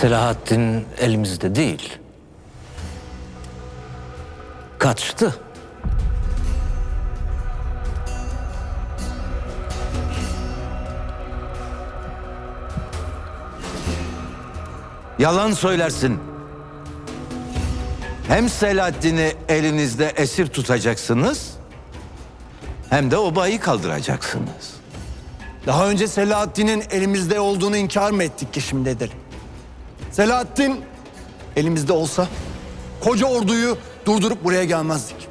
Selahattin elimizde değil. Kaçtı. Yalan söylersin. Hem Selahattin'i elinizde esir tutacaksınız... ...hem de obayı kaldıracaksınız. Daha önce Selahattin'in elimizde olduğunu inkar mı ettik ki şimdi edelim? Selahattin elimizde olsa koca orduyu durdurup buraya gelmezdik.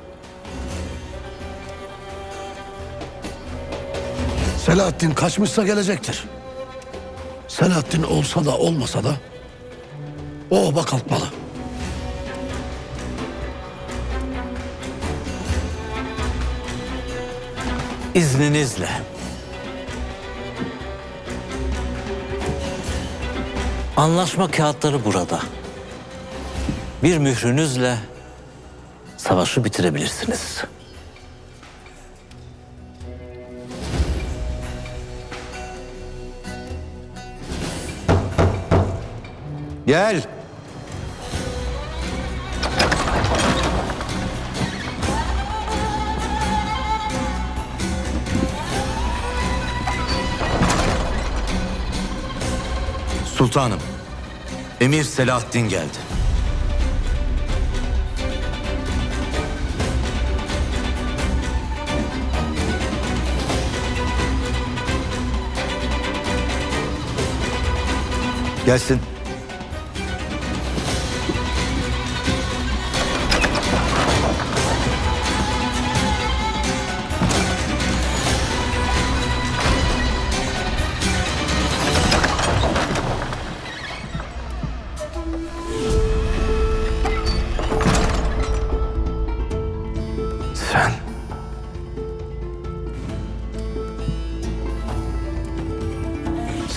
Selahattin kaçmışsa gelecektir. Selahattin olsa da olmasa da o oba kalkmalı. İzninizle. Anlaşma kağıtları burada. Bir mührünüzle savaşı bitirebilirsiniz. Gel. Sultanım, Emir Selahattin geldi. Gelsin.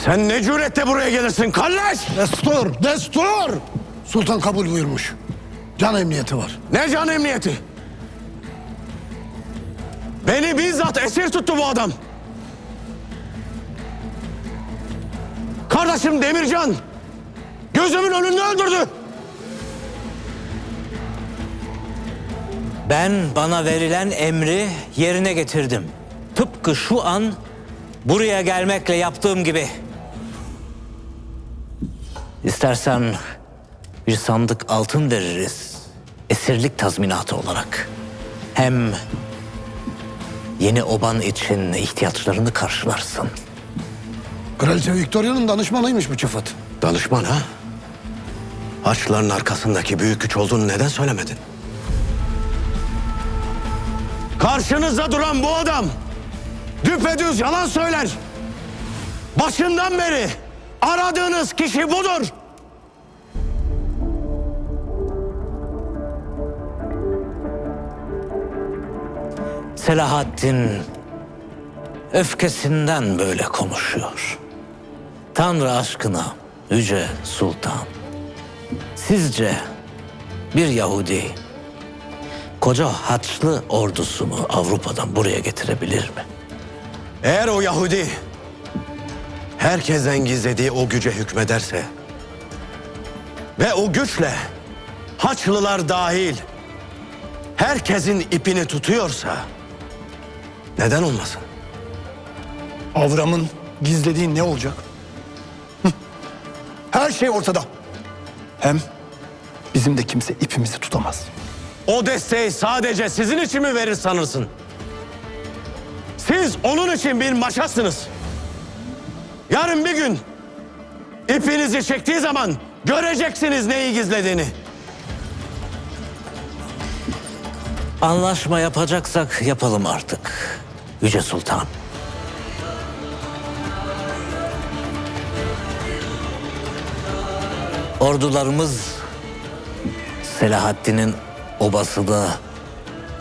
Sen ne cüretle buraya gelirsin kalleş? Destur, destur! Sultan kabul buyurmuş. Can emniyeti var. Ne can emniyeti? Beni bizzat esir tuttu bu adam. Kardeşim Demircan gözümün önünde öldürdü. Ben bana verilen emri yerine getirdim. Tıpkı şu an buraya gelmekle yaptığım gibi. İstersen bir sandık altın veririz. Esirlik tazminatı olarak. Hem yeni oban için ihtiyaçlarını karşılarsın. Kraliçe Victoria'nın danışmanıymış bu çıfıt. Danışman ha? Haçların arkasındaki büyük güç olduğunu neden söylemedin? Karşınızda duran bu adam düpedüz yalan söyler. Başından beri aradığınız kişi budur. Selahattin öfkesinden böyle konuşuyor. Tanrı aşkına Yüce Sultan. Sizce bir Yahudi koca Haçlı ordusunu Avrupa'dan buraya getirebilir mi? Eğer o Yahudi herkesten gizlediği o güce hükmederse ve o güçle Haçlılar dahil herkesin ipini tutuyorsa neden olmasın? Avram'ın gizlediği ne olacak? Her şey ortada. Hem bizim de kimse ipimizi tutamaz. O desteği sadece sizin için mi verir sanırsın? Siz onun için bir maşasınız. Yarın bir gün ipinizi çektiği zaman göreceksiniz neyi gizlediğini. Anlaşma yapacaksak yapalım artık. Yüce Sultan. Ordularımız Selahaddin'in obasını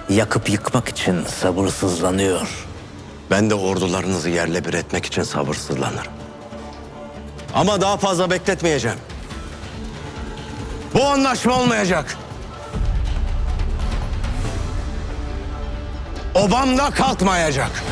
yakıp yıkmak için sabırsızlanıyor. Ben de ordularınızı yerle bir etmek için sabırsızlanırım. Ama daha fazla bekletmeyeceğim. Bu anlaşma olmayacak. Obam da kalkmayacak.